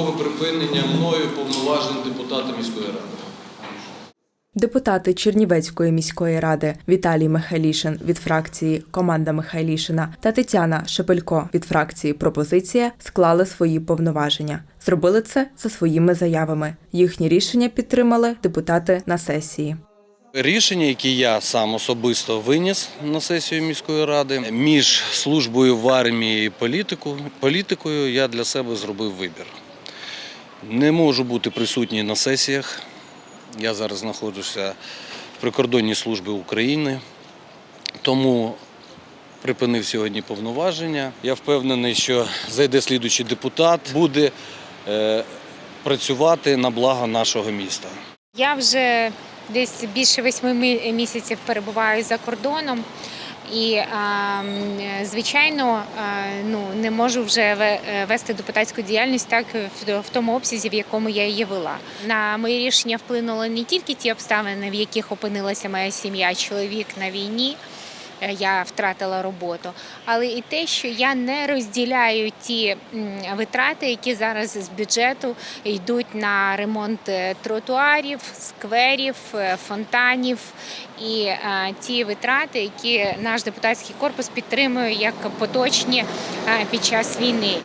дострокове припинення мною повноважень депутата міської ради. Депутати Чернівецької міської ради Віталій Михайлішин від фракції Команда Михайлішина та Тетяна Шепелько від фракції Пропозиція склали свої повноваження. Зробили це за своїми заявами. Їхні рішення підтримали депутати на сесії. Рішення, які я сам особисто виніс на сесію міської ради, між службою в армії і політику, політикою я для себе зробив вибір. Не можу бути присутній на сесіях. Я зараз знаходжуся в прикордонній службі України, тому припинив сьогодні повноваження. Я впевнений, що зайде слідуючий депутат, буде е, працювати на благо нашого міста. Я вже десь більше восьми місяців перебуваю за кордоном. І звичайно, ну не можу вже е, вести депутатську діяльність так в тому обсязі, в якому я її вела. На мої рішення вплинули не тільки ті обставини, в яких опинилася моя сім'я, чоловік на війні. Е, Я втратила роботу, але і те, що я не розділяю ті витрати, які зараз з бюджету йдуть на ремонт е, тротуарів, скверів, е, фонтанів і ті витрати, які наш депутатський корпус підтримує як поточні під час війни.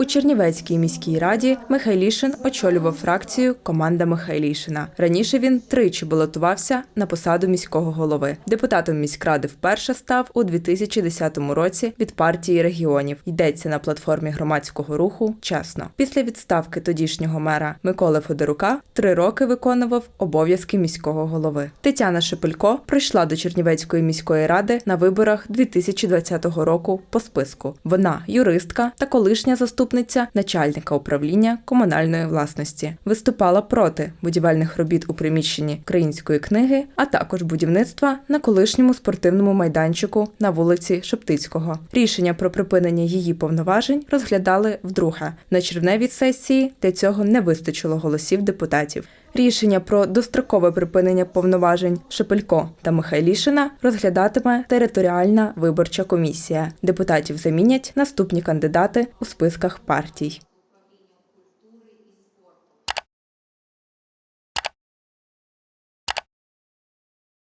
У Чернівецькій міській раді Михайлішин очолював фракцію Команда Михайлішина. Раніше він тричі балотувався на посаду міського голови. Депутатом міськради вперше став у 2010 році від партії регіонів. Йдеться на платформі громадського руху Чесно. Після відставки тодішнього мера Миколи Федорука три роки виконував обов'язки міського голови. Тетяна Шепелько прийшла до Чернівецької міської ради на виборах 2020 року по списку. Вона юристка та колишня заступниця начальника управління комунальної власності. Виступала проти будівельних робіт у приміщенні української книги, а також будівництва на колишньому спортивному майданчику на вулиці Шептицького. Рішення про припинення її повноважень розглядали вдруге. На червневій сесії для цього не вистачило голосів депутатів. Рішення про дострокове припинення повноважень Шепелько та Михайлішина розглядатиме територіальна виборча комісія. Депутатів замінять наступні кандидати у списках партій.